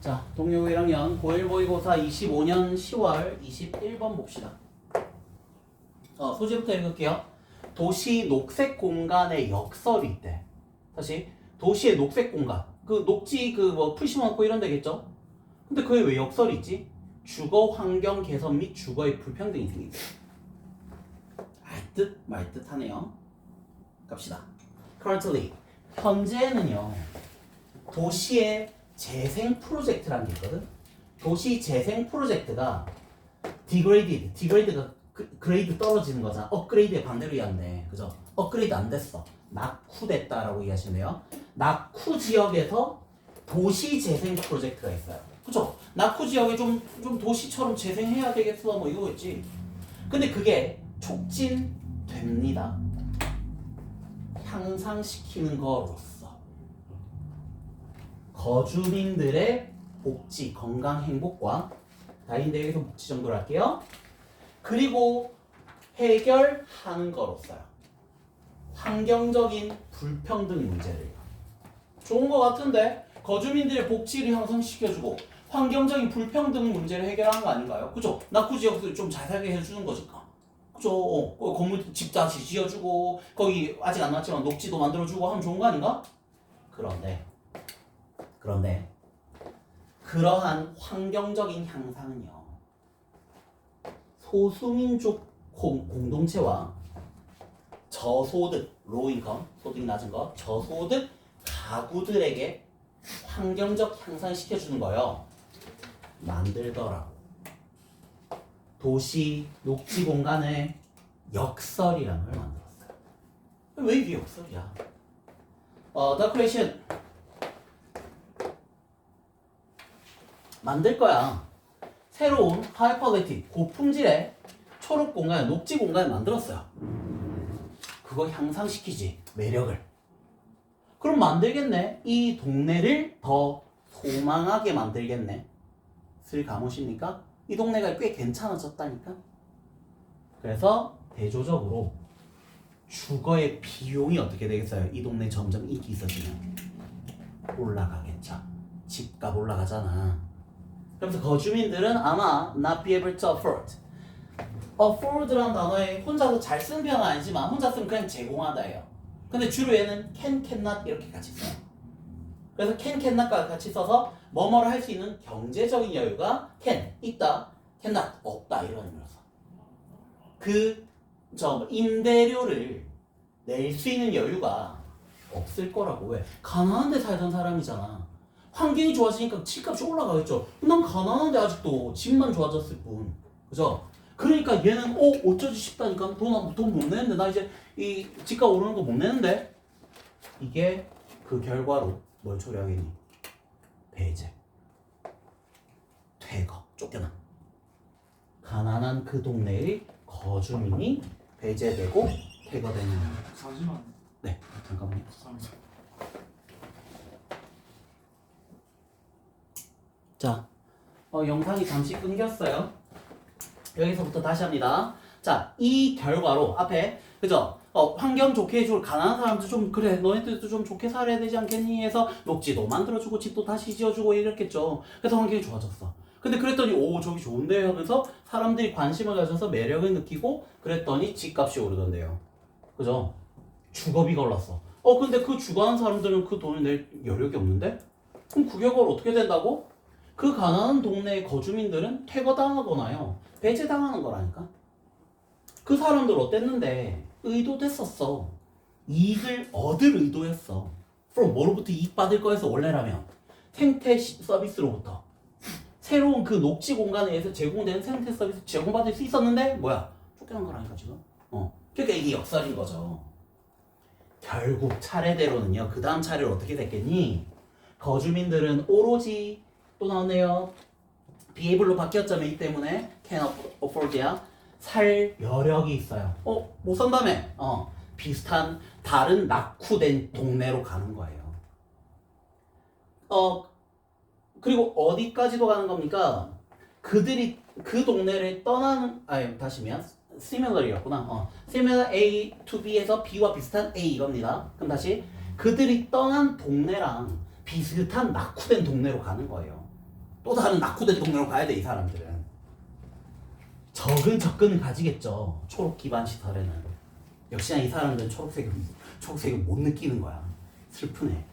자, 동료 1학년 고1 모의고사 25년 10월 21번 봅시다. 어, 소지부터 읽을게요. 도시 녹색 공간에 역설이 있대. 다시 도시의 녹색 공간. 그 녹지 그 뭐 풀 심어놓고 이런 데겠죠? 근데 그게 왜 역설이 있지? 주거 환경 개선 및 주거의 불평등이 생긴다. 알듯 말듯 하네요. 갑시다. Currently 현재는요. 도시의 재생 프로젝트라는 게 있거든. 도시 재생 프로젝트가 디그레이드, 디그레이드가 그- 그레이드 떨어지는 거잖아. 업그레이드의 반대로 이해하는데, 그죠? 업그레이드 안 됐어. 낙후됐다라고 이해하시면 돼요. 낙후 지역에서 도시 재생 프로젝트가 있어요. 그죠? 낙후 지역에 좀, 좀 도시처럼 재생해야 되겠어. 뭐 이거겠지. 근데 그게 촉진됩니다. 향상시키는 거로서. 거주민들의 복지, 건강, 행복과 다인데 여기서 복지 정도로 할게요. 그리고 해결하는 거로서요. 환경적인 불평등 문제를 좋은 거 같은데 거주민들의 복지를 향상시켜주고 환경적인 불평등 문제를 해결하는 거 아닌가요? 그죠? 낙후 지역도 좀 잘 살게 해주는 거니까. 그죠? 어, 어, 건물 집 다시 지어주고 거기 아직 안 났지만 녹지도 만들어주고 하면 좋은 거 아닌가? 그런데 그런데 그러한 환경적인 향상은요 소수민족 공, 공동체와 저소득 로인컴 소득이 낮은 거 저소득 가구들에게 환경적 향상 시켜주는 거요. 만들더라고. 도시 녹지 공간에 역설이라는 걸 만들었어요. 왜 이게 역설이야? 어, the question 만들 거야. 새로운 하이 퀄리티 고품질의 초록 공간, 녹지 공간을 만들었어요. 그거 향상시키지 매력을. 그럼 만들겠네. 이 동네를 더 소망하게 만들겠네. 슬 감으십니까? 이 동네가 꽤 괜찮아졌다니까. 그래서 대조적으로 주거의 비용이 어떻게 되겠어요? 이 동네 점점 인기 있어지면 올라가겠죠. 집값 올라가잖아. 그래서 거주민들은 아마 not be able to afford. afford라는 단어에 혼자서 잘 쓰는 편은 아니지만 혼자 쓰면 그냥 제공하다예요. 근데 주로 얘는 can, cannot 이렇게 같이 써요. 그래서 can, cannot과 같이 써서 뭐뭐를 할 수 있는 경제적인 여유가 can 있다, cannot 없다 이런 의미로서 그저 임대료를 낼 수 있는 여유가 없을 거라고 왜? 가난한 데 살던 사람이잖아. 환경이 좋아지니까 집값이 올라가겠죠. 난 가난한데 아직도 집만 좋아졌을 뿐. 그죠? 그러니까 얘는 어 어쩌지 싶다니까 돈돈못 내는데 나 이제 이 집값 오르는 거 못 내는데 이게 그 결과로 뭘 초래하겠니? 배제, 퇴거, 쫓겨나. 가난한 그 동네의 거주민이 배제되고 퇴거되는. 잠시만 네, 잠깐만요. 죄송합니다 자, 어, 영상이 잠시 끊겼어요. 여기서부터 다시 합니다. 자, 이 결과로 앞에 그죠? 어, 환경 좋게 해줄 가난한 사람들 좀 그래 너희들도 좀 좋게 살아야 되지 않겠니 해서 녹지도 만들어주고 집도 다시 지어주고 이랬겠죠. 그래서 환경이 좋아졌어. 근데 그랬더니 오 저기 좋은데 하면서 사람들이 관심을 가져서 매력을 느끼고 그랬더니 집값이 오르던데요. 그죠? 주거비가 올랐어. 어 근데 그 주거하는 사람들은 그 돈을 낼 여력이 없는데? 그럼 그 결과로 어떻게 된다고? 그 가난한 동네의 거주민들은 퇴거당하거나요. 배제당하는 거라니까. 그 사람들 어땠는데 의도됐었어. 이익을 얻을 의도였어. from 뭐로부터 이익 받을 거에서 원래라면 생태 시- 서비스로부터 새로운 그 녹지 공간에 의해서 제공되는 생태 서비스 제공받을 수 있었는데 뭐야 쫓겨난 거라니까 지금. 어. 그러니까 이게 역설인 거죠. 결국 차례대로는요. 그 다음 차례로 어떻게 됐겠니? 거주민들은 오로지 또 나오네요. be able로 바뀌었잖아요. 이 때문에 can afford야. 살 여력이 있어요. 어, 못 산다며. 어, 비슷한 다른 낙후된 동네로 가는 거예요. 어, 그리고 어디까지도 가는 겁니까? 그들이 그 동네를 떠나는 아니 다시면 similar이었구나. 어, similar A to B에서 B와 비슷한 A 이겁니다. 그럼 다시 그들이 떠난 동네랑 비슷한 낙후된 동네로 가는 거예요. 또 다른 낙후된 동네로 가야 돼 이 사람들은. 적은 접근을 가지겠죠. 초록 기반 시설에는. 역시나 이 사람들은 초록색을 초록색을 못 느끼는 거야. 슬프네